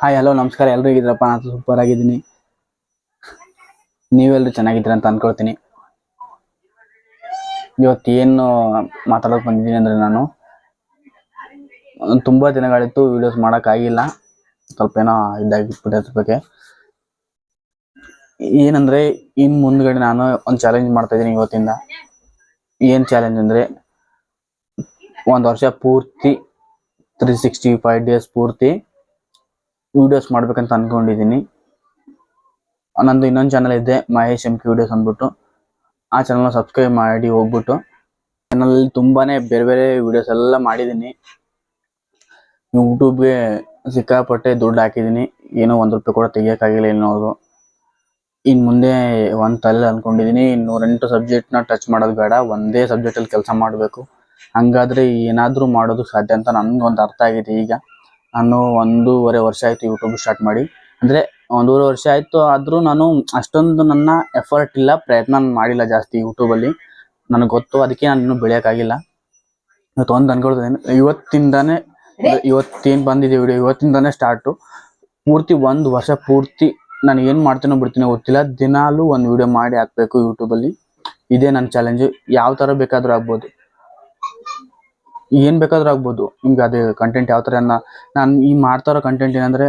Hi hello ನಮಸ್ಕಾರ. ಎಲ್ಲರೂ ಹೇಗಿದ್ರಪ್ಪ ನಾನು ಸೂಪರ್ ಆಗಿದ್ದೀನಿ. ನೀವೆಲ್ಲರೂ ಚೆನ್ನಾಗಿದ್ದೀರ ಅಂತ ಅಂದ್ಕೊಳ್ತೀನಿ ಇವತ್ತು ಏನು ಮಾತಾಡೋಕೆ ಬಂದಿದ್ದೀನಿ ಅಂದರೆ ನಾನು, ತುಂಬ ದಿನಗಳಿತ್ತು ವಿಡಿಯೋಸ್ ಮಾಡೋಕ್ಕಾಗಿಲ್ಲ ಸ್ವಲ್ಪ ಏನೋ ಇದಾಗಿಬಿಟ್ಟೆ ಅದ್ರ ಬಗ್ಗೆ. ಏನಂದರೆ ಇನ್ನು ಮುಂದ್ಗಡೆ ನಾನು ಒಂದು ಚಾಲೆಂಜ್ ಮಾಡ್ತಾ ಇದ್ದೀನಿ ಇವತ್ತಿಂದ. ಏನು ಚಾಲೆಂಜ್ ಅಂದರೆ, ಒಂದು ವರ್ಷ ಪೂರ್ತಿ ತ್ರೀ ಸಿಕ್ಸ್ಟಿ ಫೈವ್ ಡೇಸ್ ಪೂರ್ತಿ ವಿಡಿಯೋಸ್ ಮಾಡ್ಬೇಕಂತ ಅಂದ್ಕೊಂಡಿದ್ದೀನಿ ನಂದು ಇನ್ನೊಂದು ಚಾನಲ್ ಇದೆ, ಮಹೇಶ್ ಎಂ ಕೆ ವಿಡಿಯೋಸ್ ಅಂದ್ಬಿಟ್ಟು. ಆ ಚಾನಲ್ನ ಸಬ್ಸ್ಕ್ರೈಬ್ ಮಾಡಿ ಹೋಗ್ಬಿಟ್ಟು. ಚಾನಲಲ್ಲಿ ತುಂಬಾನೇ ಬೇರೆ ಬೇರೆ ವಿಡಿಯೋಸ್ ಎಲ್ಲ ಮಾಡಿದ್ದೀನಿ ಯೂಟ್ಯೂಬ್ಗೆ ಸಿಕ್ಕಾಪಟ್ಟೆ ದುಡ್ಡು ಹಾಕಿದ್ದೀನಿ ಏನೋ ಒಂದು ರೂಪಾಯಿ ಕೂಡ ತೆಗಿಯೋಕ್ಕಾಗಿಲ್ಲ ಇನ್ನೋದು ಇನ್ನು ಮುಂದೆ ಒಂದು ತಲೆ ಅಂದ್ಕೊಂಡಿದ್ದೀನಿ ನೂರೆಂಟು ಸಬ್ಜೆಕ್ಟ್ನ ಟಚ್ ಮಾಡೋದು ಬೇಡ. ಒಂದೇ ಸಬ್ಜೆಕ್ಟಲ್ಲಿ ಕೆಲಸ ಮಾಡಬೇಕು. ಹಂಗಾದ್ರೆ ಏನಾದರೂ ಮಾಡೋದು ಸಾಧ್ಯ ಅಂತ ನನಗೊಂದು ಅರ್ಥ ಆಗಿದೆ ಈಗ. ನಾನು ಒಂದೂವರೆ ವರ್ಷ ಆಯ್ತು ಯೂಟ್ಯೂಬ್ ಸ್ಟಾರ್ಟ್ ಮಾಡಿ. ಅಂದ್ರೆ ಒಂದೂವರೆ ವರ್ಷ ಆಯಿತು ಆದ್ರೂ ನಾನು ಅಷ್ಟೊಂದು ನನ್ನ ಎಫರ್ಟ್ ಇಲ್ಲ ಪ್ರಯತ್ನ ಮಾಡಿಲ್ಲ ಜಾಸ್ತಿ ಯೂಟ್ಯೂಬಲ್ಲಿ ನನಗೆ ಗೊತ್ತು ಅದಕ್ಕೆ ನಾನು ಇನ್ನೂ ಬೆಳೆಯೋಕ್ಕಾಗಿಲ್ಲ. ಇವತ್ತು ಒಂದು ಅನ್ಕೊಳ್ತೇನೆ ಇವತ್ತಿಂದಾನೇ ಇವತ್ತೇನು ಬಂದಿದೆ ವಿಡಿಯೋ ಇವತ್ತಿಂದಾನೇ ಸ್ಟಾರ್ಟು ಪೂರ್ತಿ ಒಂದು ವರ್ಷ ಪೂರ್ತಿ ನಾನು ಏನು ಮಾಡ್ತೀನೋ ಬಿಡ್ತೀನೋ ಗೊತ್ತಿಲ್ಲ. ದಿನಾಲೂ ಒಂದು ವಿಡಿಯೋ ಮಾಡಿ ಹಾಕ್ಬೇಕು ಯೂಟ್ಯೂಬಲ್ಲಿ ಇದೇ ನನ್ನ ಚಾಲೆಂಜು ಯಾವ ಥರ ಬೇಕಾದರೂ ಆಗ್ಬೋದು. ಏನ್ ಬೇಕಾದ್ರೂ ಆಗ್ಬೋದು. ನಿಮ್ಗೆ ಅದೇ ಕಂಟೆಂಟ್ ಯಾವ ಥರ ನಾನು ಈ ಮಾಡ್ತಾ ಕಂಟೆಂಟ್ ಏನಂದರೆ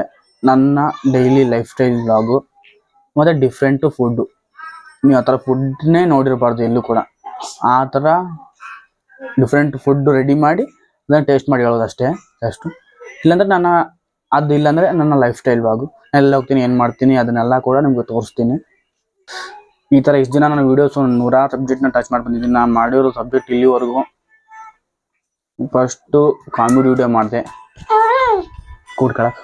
ನನ್ನ ಡೈಲಿ ಲೈಫ್ ಸ್ಟೈಲ್ ವ್ಲಾಗು ಮತ್ತೆ ಡಿಫ್ರೆಂಟು ಫುಡ್ಡು ನೀವು ಆ ಥರ ಫುಡ್ನೇ ನೋಡಿರಬಾರ್ದು ಎಲ್ಲೂ ಕೂಡ. ಆ ಥರ ಡಿಫ್ರೆಂಟ್ ಫುಡ್ ರೆಡಿ ಮಾಡಿ ಅದನ್ನು ಟೇಸ್ಟ್ ಮಾಡಿ ಹೇಳೋದು ಅಷ್ಟೇ ಅಷ್ಟು ಇಲ್ಲಾಂದರೆ ನನ್ನ, ಅದು ಇಲ್ಲಾಂದರೆ ನನ್ನ ಲೈಫ್ ಸ್ಟೈಲ್ ವ್ಲಾಗು ಎಲ್ಲ ಹೋಗ್ತೀನಿ, ಏನು ಮಾಡ್ತೀನಿ, ಅದನ್ನೆಲ್ಲ ಕೂಡ ನಿಮಗೆ ತೋರಿಸ್ತೀನಿ. ಈ ಥರ ಇಷ್ಟು ದಿನ ನಾನು ವೀಡಿಯೋಸ್ ನೂರಾರು ಸಬ್ಜೆಕ್ಟ್ನ ಟಚ್ ಮಾಡಿ ಬಂದಿದ್ದೀನಿ. ನಾನು ಮಾಡಿರೋ ಸಬ್ಜೆಕ್ಟ್ ಇಲ್ಲಿವರೆಗೂ ಫಸ್ಟು ಕಾಮಿಡಿ ವಿಡಿಯೋ ಮಾಡಿದೆ. ಕೂಡ್ಕೊಳಕ್.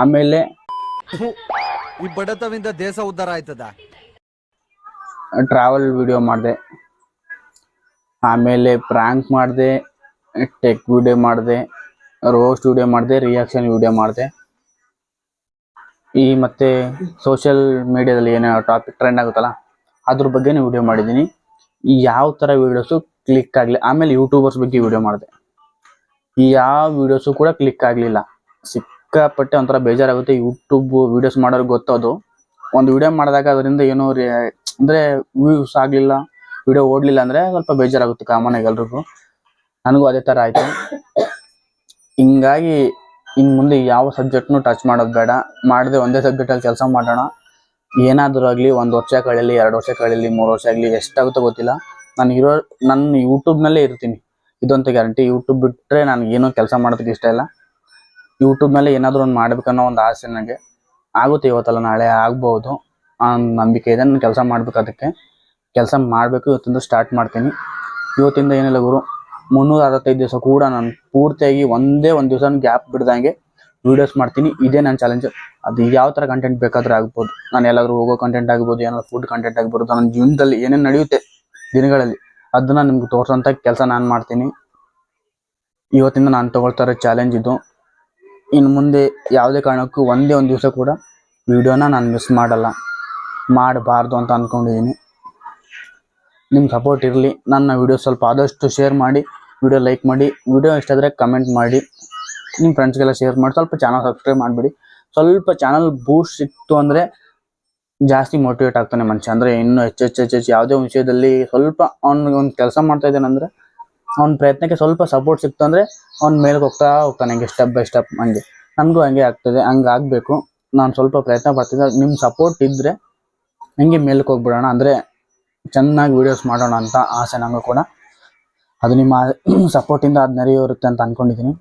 ಆಮೇಲೆ ಈ ಬಡತವಿಂದ ದೇಶ ಉದ್ಧಾರ ಆಯ್ತದ? ಟ್ರಾವೆಲ್ ವಿಡಿಯೋ ಮಾಡಿದೆ. ಆಮೇಲೆ ಪ್ರ್ಯಾಂಕ್ ಮಾಡಿದೆ ಟೆಕ್ ವಿಡಿಯೋ ಮಾಡಿದೆ ರೋಸ್ಟ್ ವಿಡಿಯೋ ಮಾಡಿದೆ ರಿಯಾಕ್ಷನ್ ವಿಡಿಯೋ ಮಾಡಿದೆ. ಈ ಮತ್ತೆ ಸೋಷಿಯಲ್ ಮೀಡಿಯಾದಲ್ಲಿ ಏನೋ ಟಾಪಿಕ್ ಟ್ರೆಂಡ್ ಆಗುತ್ತಲ್ಲ ಅದ್ರ ಬಗ್ಗೆನೇ ವಿಡಿಯೋ ಮಾಡಿದ್ದೀನಿ. ಯಾವ ಥರ ವೀಡಿಯೋಸು ಕ್ಲಿಕ್ ಆಗಲಿ, ಆಮೇಲೆ ಯೂಟ್ಯೂಬರ್ಸ್ ಬಗ್ಗೆ ವಿಡಿಯೋ ಮಾಡಿದೆ. ಈ ಯಾವ ವಿಡಿಯೋಸು ಕೂಡ ಕ್ಲಿಕ್ ಆಗಲಿಲ್ಲ. ಸಿಕ್ಕಾಪಟ್ಟೆ ಒಂಥರ ಬೇಜಾರಾಗುತ್ತೆ. ಯೂಟ್ಯೂಬ್ ವಿಡಿಯೋಸ್ ಮಾಡೋರಿಗೆ ಗೊತ್ತದು. ಒಂದು ವಿಡಿಯೋ ಮಾಡಿದಾಗ ಅದರಿಂದ ಏನೋ ರೇ ಅಂದರೆ ವ್ಯೂಸ್ ಆಗಲಿಲ್ಲ ವಿಡಿಯೋ ಓಡಲಿಲ್ಲ ಅಂದರೆ ಸ್ವಲ್ಪ ಬೇಜಾರಾಗುತ್ತೆ ಕಾಮನ್ ಆಗಿ ಎಲ್ರಿಗೂ. ನನಗೂ ಅದೇ ಥರ ಆಯಿತು. ಹಿಂಗಾಗಿ ಇನ್ನು ಮುಂದೆ ಯಾವ ಸಬ್ಜೆಕ್ಟ್ನು ಟಚ್ ಮಾಡೋದು ಬೇಡ. ಮಾಡದೆ ಒಂದೇ ಸಬ್ಜೆಕ್ಟಲ್ಲಿ ಕೆಲಸ ಮಾಡೋಣ. ಏನಾದರೂ ಆಗಲಿ, ಒಂದು ವರ್ಷ ಕಳೀಲಿ, ಎರಡು ವರ್ಷ ಕಳೀಲಿ, ಮೂರು ವರ್ಷ ಆಗಲಿ, ಎಷ್ಟಾಗುತ್ತೋ ಗೊತ್ತಿಲ್ಲ. ನಾನು ಇರೋ ನನ್ನ ಯೂಟ್ಯೂಬ್ನಲ್ಲೇ ಇರ್ತೀನಿ. ಇದಂತೂ ಗ್ಯಾರಂಟಿ ಯೂಟ್ಯೂಬ್ ಬಿಟ್ಟರೆ ಏನೋ ಕೆಲಸ ಮಾಡೋದಕ್ಕೆ ಇಷ್ಟ ಇಲ್ಲ. ಯೂಟ್ಯೂಬ್ನಲ್ಲೇ ಏನಾದರೂ ಒಂದು ಮಾಡ್ಬೇಕನ್ನೋ ಒಂದು ಆಸೆ ನನಗೆ. ಆಗುತ್ತೆ ಇವತ್ತಲ್ಲ, ನಾಳೆ ಆಗ್ಬೋದು. ನಂಬಿಕೆ ಇದೆ. ನಾನು ಕೆಲಸ ಮಾಡ್ಬೇಕು ಅದಕ್ಕೆ. ಕೆಲಸ ಮಾಡಬೇಕು. ಇವತ್ತಿಂದ ಸ್ಟಾರ್ಟ್ ಮಾಡ್ತೀನಿ. ಇವತ್ತಿಂದ ಏನಿಲ್ಲ ಗುರು, ಮುನ್ನೂರ ಅರವತ್ತೈದು ದಿವಸ ಕೂಡ ನಾನು ಪೂರ್ತಿಯಾಗಿ ಒಂದೇ ಒಂದು ದಿವಸ ಗ್ಯಾಪ್ ಬಿಡ್ದಂಗೆ ವೀಡಿಯೋಸ್ ಮಾಡ್ತೀನಿ. ಇದೇ ನನ್ನ ಚಾಲೆಂಜ್ ಅದು ಯಾವ ಥರ ಕಂಟೆಂಟ್ ಬೇಕಾದರೂ ಆಗ್ಬೋದು. ನಾನು ಎಲ್ಲಾದರೂ ಹೋಗೋ ಕಂಟೆಂಟ್ ಆಗ್ಬೋದು, ಏನಾದ್ರು ಫುಡ್ ಕಂಟೆಂಟ್ ಆಗ್ಬೋದು. ನನ್ನ ಜೀವನದಲ್ಲಿ ಏನೇನು ನಡೆಯುತ್ತೆ ದಿನಗಳಲ್ಲಿ. ಅದನ್ನ ನಿಮ್ಗೆ ತೋರ್ಸೋಂಥ ಕೆಲಸ ನಾನು ಮಾಡ್ತೀನಿ. ಇವತ್ತಿಂದ ನಾನು ತಗೊಳ್ತಾ ಇರೋ ಚಾಲೆಂಜ್ ಇದು. ಇನ್ನು ಮುಂದೆ ಯಾವುದೇ ಕಾರಣಕ್ಕೂ ಒಂದೇ ಒಂದು ದಿವಸ ಕೂಡ ವಿಡಿಯೋನ ನಾನು ಮಿಸ್ ಮಾಡಲ್ಲ. ಮಾಡಬಾರ್ದು ಅಂತ ಅಂದ್ಕೊಂಡಿದ್ದೀನಿ ನಿಮ್ಮ ಸಪೋರ್ಟ್ ಇರಲಿ. ನನ್ನ ವಿಡಿಯೋ ಸ್ವಲ್ಪ ಆದಷ್ಟು ಶೇರ್ ಮಾಡಿ ವಿಡಿಯೋ ಲೈಕ್ ಮಾಡಿ ವಿಡಿಯೋ ಇಷ್ಟ ಆದರೆ ಕಮೆಂಟ್ ಮಾಡಿ. ನಿಮ್ಮ ಫ್ರೆಂಡ್ಸ್ಗೆಲ್ಲ ಶೇರ್ ಮಾಡಿ. ಸ್ವಲ್ಪ ಚಾನಲ್ ಸಬ್ಸ್ಕ್ರೈಬ್ ಮಾಡಿಬಿಡಿ. ಸ್ವಲ್ಪ ಚಾನಲ್ ಬೂಸ್ಟ್ ಸಿಕ್ತು ಅಂದರೆ ಜಾಸ್ತಿ ಮೋಟಿವೇಟ್ ಆಗ್ತಾನೆ ಮನುಷ್ಯ. ಅಂದರೆ ಇನ್ನೂ ಹೆಚ್ಚು ಹೆಚ್ಚು ಹೆಚ್ಚು ಹೆಚ್ಚು ಯಾವುದೇ ವಿಷಯದಲ್ಲಿ ಸ್ವಲ್ಪ ಅವ್ನಿಗೆ ಒಂದು ಕೆಲಸ ಮಾಡ್ತಾ ಇದ್ದಾನಂದ್ರೆ ಅವ್ನ ಪ್ರಯತ್ನಕ್ಕೆ ಸ್ವಲ್ಪ ಸಪೋರ್ಟ್ ಸಿಕ್ತು ಅಂದರೆ ಅವ್ನ ಮೇಲ್ಗೆ ಹೋಗ್ತಾ ಹೋಗ್ತಾನೆ ಹಂಗೆ ಸ್ಟೆಪ್ ಬೈ ಸ್ಟೆಪ್ ಹಂಗೆ. ನನಗೂ ಹಂಗೆ ಆಗ್ತದೆ, ಹಂಗೆ ಆಗಬೇಕು. ನಾನು ಸ್ವಲ್ಪ ಪ್ರಯತ್ನ ಪಡ್ತಿದ್ದೆ ನಿಮ್ಮ ಸಪೋರ್ಟ್ ಇದ್ದರೆ ಹಂಗೆ ಮೇಲಕ್ಕೆ ಹೋಗ್ಬಿಡೋಣ. ಅಂದರೆ ಚೆನ್ನಾಗಿ ವೀಡಿಯೋಸ್ ಮಾಡೋಣ ಅಂತ ಆಸೆ ನನಗೂ ಕೂಡ. ಅದು ನಿಮ್ಮ ಸಪೋರ್ಟಿಂದ ಅದು ನೆರೆಯೋರುತ್ತೆ ಅಂತ ಅಂದ್ಕೊಂಡಿದ್ದೀನಿ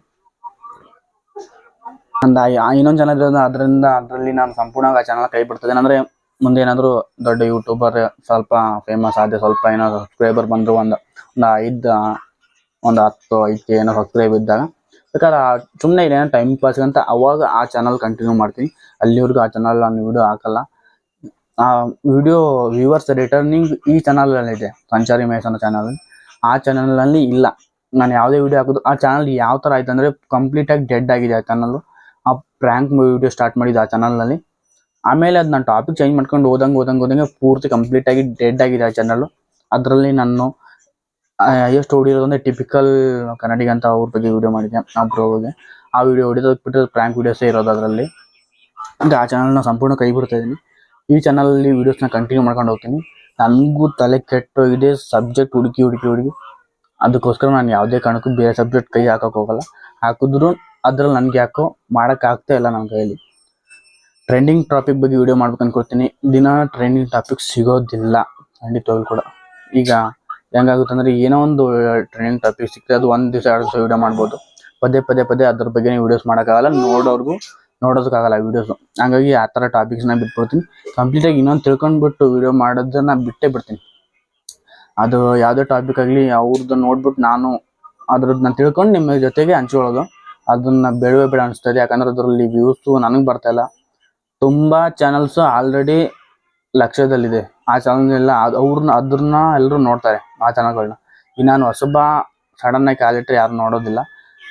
ಅಂದ ಇನ್ನೊಂದು ಜನ ಅದರಿಂದ ಅದರಲ್ಲಿ ನಾನು ಸಂಪೂರ್ಣವಾಗಿ ಆ ಚಾನಲ್ ಕೈ ಬಿಡ್ತದೆ ಅಂದರೆ ಮುಂದೆ ಏನಾದರೂ ದೊಡ್ಡ ಯೂಟ್ಯೂಬರ್ ಸ್ವಲ್ಪ ಫೇಮಸ್ ಆದ್ರೆ ಸ್ವಲ್ಪ ಏನೋ ಸಬ್ಸ್ಕ್ರೈಬರ್ ಬಂದರು ಒಂದು ಒಂದು ಐದು, ಒಂದು ಹತ್ತು ಐದು ಏನೋ ಸಬ್ಸ್ಕ್ರೈಬ್ ಇದ್ದಾಗ, ಬೇಕಾದ್ರೆ ಸುಮ್ಮನೆ ಇದೆ ಟೈಮ್ ಪಾಸ್ ಅಂತ ಅವಾಗ ಆ ಚಾನಲ್ ಕಂಟಿನ್ಯೂ ಮಾಡ್ತೀನಿ. ಅಲ್ಲಿವರೆಗೂ ಆ ಚಾನಲ್ ನಾನು ವಿಡಿಯೋ ಹಾಕಲ್ಲ. ಆ ವಿಡಿಯೋ ವ್ಯೂವರ್ಸ್ ರಿಟರ್ನಿಂಗ್ ಈ ಚಾನಲ್ ಇದೆ, ಸಂಚಾರಿ ಮಹೇಶ್ ಅನ್ನೋ ಚಾನಲ್ ಆ ಚಾನಲ್ನಲ್ಲಿ ಇಲ್ಲ. ನಾನು ಯಾವುದೇ ವಿಡಿಯೋ ಹಾಕೋದು, ಆ ಚಾನಲ್ ಯಾವ ತರ ಆಯ್ತು ಅಂದರೆ ಕಂಪ್ಲೀಟ್ ಆಗಿ ಡೆಡ್ ಆಗಿದೆ ಆ ಚಾನಲ್ ಆ ಪ್ರ್ಯಾಂಕ್ ವಿಡಿಯೋ ಸ್ಟಾರ್ಟ್ ಮಾಡಿದ್ದು ಆ ಚಾನಲ್ನಲ್ಲಿ ಆಮೇಲೆ ಅದು ನಾನು ಟಾಪಿಕ್ ಚೇಂಜ್ ಮಾಡ್ಕೊಂಡು ಓದಂಗೆ ಹೋದಂಗೆ ಹೋದಂಗೆ ಪೂರ್ತಿ ಕಂಪ್ಲೀಟ್ ಆಗಿ ಡೆಡ್ ಆಗಿದೆ ಆ ಚಾನಲ್ ಅದರಲ್ಲಿ ನಾನು ಎಷ್ಟು ಹೊಡಿರೋದು ಅಂದರೆ ಟಿಪಿಕಲ್ ಕನ್ನಡಿಗ ಅಂತ ಅವ್ರ ಬಗ್ಗೆ ವಿಡಿಯೋ ಮಾಡಿದ್ದೆ, ಆ ಬ್ರೋ ಆ ವಿಡಿಯೋ ಹೊಡಿಯೋದಕ್ಕೆ ಬಿಟ್ಟರೆ ಪ್ರ್ಯಾಂಕ್ ವೀಡಿಯೋಸೇ ಇರೋದು ಅದರಲ್ಲಿ. ಅಂದರೆ ಆ ಚಾನಲ್ನ ಸಂಪೂರ್ಣ ಕೈ ಬಿಡ್ತಾ ಇದ್ದೀನಿ ಈ ಚಾನಲಲ್ಲಿ ವೀಡಿಯೋಸ್ನ ಕಂಟಿನ್ಯೂ ಮಾಡ್ಕೊಂಡು ಹೋಗ್ತೀನಿ. ನನಗೂ ತಲೆ ಕೆಟ್ಟೋಗಿದೆ ಸಬ್ಜೆಕ್ಟ್ ಹುಡುಕಿ ಹುಡುಕಿ ಹುಡುಕಿ. ಅದಕ್ಕೋಸ್ಕರ ನಾನು ಯಾವುದೇ ಕಾರಣಕ್ಕೂ ಬೇರೆ ಸಬ್ಜೆಕ್ಟ್ ಕೈ ಹಾಕೋಕೆ ಹೋಗಲ್ಲ. ಹಾಕಿದ್ರು ಅದ್ರಲ್ಲಿ ನನಗೆ ಯಾಕೋ ಮಾಡೋಕ್ಕಾಗ್ತಾ ಇಲ್ಲ ನನ್ನ ಕೈಯಲ್ಲಿ. ಟ್ರೆಂಡಿಂಗ್ ಟಾಪಿಕ್ ಬಗ್ಗೆ ವಿಡಿಯೋ ಮಾಡ್ಬೇಕು ಅನ್ಕೊಳ್ತೀನಿ. ದಿನ ಟ್ರೆಂಡಿಂಗ್ ಟಾಪಿಕ್ ಸಿಗೋದಿಲ್ಲ. ಖಂಡಿತವಾಗ್ಲೂ ಕೂಡ. ಈಗ ಹೆಂಗಾಗುತ್ತೆ ಅಂದರೆ ಏನೋ ಒಂದು ಟ್ರೆಂಡಿಂಗ್ ಟಾಪಿಕ್ ಸಿಕ್ಕರೆ ಅದು ಒಂದು ದಿವಸ, ಎರಡು ದಿವಸ ವಿಡಿಯೋ ಮಾಡ್ಬೋದು. ಪದೇ ಪದೇ ಪದೇ ಅದ್ರ ಬಗ್ಗೆ ವಿಡಿಯೋಸ್ ಮಾಡೋಕ್ಕಾಗಲ್ಲ. ನೋಡೋರ್ಗೂ, ನೋಡೋದಕ್ಕಾಗಲ್ಲ ವಿಡಿಯೋಸ್ ಹಂಗಾಗಿ ಆ ಥರ ಟಾಪಿಕ್ಸ್ನ ಬಿಟ್ಬಿಡ್ತೀನಿ. ಕಂಪ್ಲೀಟಾಗಿ ಇನ್ನೊಂದು ತಿಳ್ಕೊಂಡ್ಬಿಟ್ಟು ವಿಡಿಯೋ ಮಾಡೋದನ್ನ ಬಿಟ್ಟೇ ಬಿಡ್ತೀನಿ. ಅದು ಯಾವುದೇ ಟಾಪಿಕ್ ಆಗಲಿ ಅವ್ರದ್ದು ನೋಡ್ಬಿಟ್ಟು ನಾನು ಅದ್ರದ್ದು ನಾನು ತಿಳ್ಕೊಂಡು ನಿಮ್ಮ ಜೊತೆಗೆ ಹಂಚ್ಕೊಳ್ಳೋದು. ಅದನ್ನ ಬೇಡವೇ ಬೇಡ ಅನಿಸ್ತದೆ. ಯಾಕಂದ್ರೆ ಅದರಲ್ಲಿ ವ್ಯೂಸು ನನಗೆ ಬರ್ತಾ ಇಲ್ಲ. ತುಂಬ ಚಾನಲ್ಸ್ ಆಲ್ರೆಡಿ ಲಕ್ಷ್ಯದಲ್ಲಿದೆ ಆ ಚಾನಲ್ನೆಲ್ಲ ಅವ್ರನ್ನ ಅದ್ರನ್ನ ಎಲ್ಲರೂ ನೋಡ್ತಾರೆ ಆ ಚಾನಲ್ಗಳನ್ನ ಈಗ ನಾನು ಹೊಸಬ ಆಗಿ ಕಾಲಿಟ್ರೆ ಯಾರು ನೋಡೋದಿಲ್ಲ.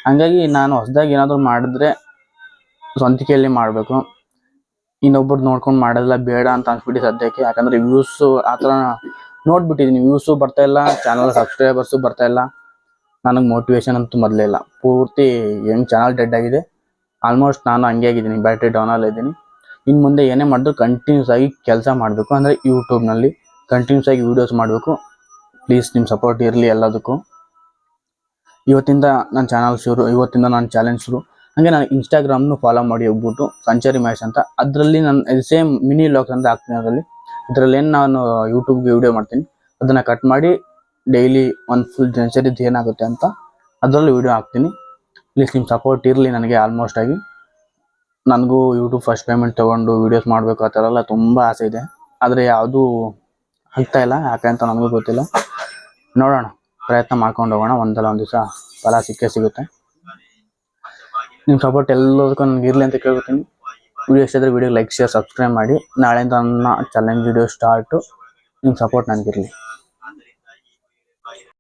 ಹಂಗಾಗಿ ನಾನು ಹೊಸದಾಗಿ ಏನಾದರೂ ಮಾಡಿದ್ರೆ ಸ್ವಂತಿಕೆಯಲ್ಲಿ ಮಾಡಬೇಕು. ಇನ್ನೊಬ್ರು ನೋಡ್ಕೊಂಡು ಮಾಡೋದಿಲ್ಲ, ಬೇಡ ಅಂತ ಅನ್ಸ್ಬಿಟ್ಟು ಸದ್ಯಕ್ಕೆ. ಯಾಕಂದ್ರೆ ವ್ಯೂಸು ಆ ಥರ ನೋಡ್ಬಿಟ್ಟಿದ್ದೀನಿ ವ್ಯೂಸು ಬರ್ತಾ ಇಲ್ಲ ಚಾನಲ್ ಸಬ್ಸ್ಕ್ರೈಬರ್ಸು ಬರ್ತಾ ಇಲ್ಲ. ನನಗೆ ಮೋಟಿವೇಶನ್ ಅಂತೂ ಮೊದಲೇ ಇಲ್ಲ. ಪೂರ್ತಿ ಹೆಂಗ್ ಚಾನಲ್ ಡೆಡ್ ಆಗಿದೆ. ಆಲ್ಮೋಸ್ಟ್ ನಾನು ಹಂಗೆ ಆಗಿದ್ದೀನಿ. ಬ್ಯಾಟ್ರಿ ಡೌನಲ್ಲಿ ಇದ್ದೀನಿ. ಇನ್ನು ಮುಂದೆ ಏನೇ ಮಾಡಿದ್ರು ಕಂಟಿನ್ಯೂಸ್ ಆಗಿ ಕೆಲಸ ಮಾಡಬೇಕು. ಅಂದರೆ ಯೂಟ್ಯೂಬ್ನಲ್ಲಿ ಕಂಟಿನ್ಯೂಸ್ ಆಗಿ ವೀಡಿಯೋಸ್ ಮಾಡಬೇಕು. ಪ್ಲೀಸ್ ನಿಮ್ಮ ಸಪೋರ್ಟ್ ಇರಲಿ ಎಲ್ಲದಕ್ಕೂ. ಇವತ್ತಿಂದ ನನ್ನ ಚಾನಲ್ ಶುರು, ಇವತ್ತಿಂದ ನನ್ನ ಚಾಲೆಂಜ್ ಶುರು. ಹಾಗೆ ನಾನು ಇನ್ಸ್ಟಾಗ್ರಾಮ್ನು ಫಾಲೋ ಮಾಡಿ ಹೋಗ್ಬಿಟ್ಟು ಸಂಚಾರಿ ಮ್ಯಾಚ್ ಅಂತ. ಅದರಲ್ಲಿ ನಾನು ಸೇಮ್ ಮಿನಿ ಲಾಗ್ಸ್ ಅಂತ ಹಾಕ್ತೀನಿ ಅದರಲ್ಲಿ. ಇದರಲ್ಲಿ ಏನು ನಾನು ಯೂಟ್ಯೂಬ್ಗೆ ವಿಡಿಯೋ ಮಾಡ್ತೀನಿ. ಅದನ್ನು ಕಟ್ ಮಾಡಿ ಡೈಲಿ ಒಂದು ಫುಲ್ ದಿನಚರಿದ್ದು ಏನಾಗುತ್ತೆ ಅಂತ ಅದರಲ್ಲಿ ವೀಡಿಯೋ ಹಾಕ್ತೀನಿ. ಪ್ಲೀಸ್ ನಿಮ್ಮ ಸಪೋರ್ಟ್ ಇರಲಿ ನನಗೆ ಆಲ್ಮೋಸ್ಟ್ ಆಗಿ. ನನಗೂ ಯೂಟ್ಯೂಬ್ ಫಸ್ಟ್ ಪೇಮೆಂಟ್ ತೊಗೊಂಡು ವೀಡಿಯೋಸ್ ಮಾಡಬೇಕು ಆ ಥರ ಎಲ್ಲ ತುಂಬ ಆಸೆ ಇದೆ. ಆದರೆ ಯಾವುದೂ ಆಗ್ತಾ ಇಲ್ಲ. ಯಾಕೆ ಅಂತ ನನಗೂ ಗೊತ್ತಿಲ್ಲ. ನೋಡೋಣ. ಪ್ರಯತ್ನ ಮಾಡ್ಕೊಂಡು ಹೋಗೋಣ. ಒಂದಲ್ಲ ಒಂದು ದಿವಸ ಫಲ ಸಿಕ್ಕೇ ಸಿಗುತ್ತೆ. ನಿಮ್ಮ ಸಪೋರ್ಟ್ ಎಲ್ಲದಕ್ಕೂ ನನಗೆ ಇರಲಿ ಅಂತ ಕೇಳ್ಕೊತೀನಿ. ವಿಡಿಯೋ ಇಷ್ಟ video video like share subscribe ಮಾಡಿ. ನಾಳೆಯಿಂದ ನನ್ನ ಚಾಲೆಂಜ್ ವಿಡಿಯೋ ಸ್ಟಾರ್ಟು ನಿಮ್ಮ ಸಪೋರ್ಟ್ ನನಗಿರಲಿ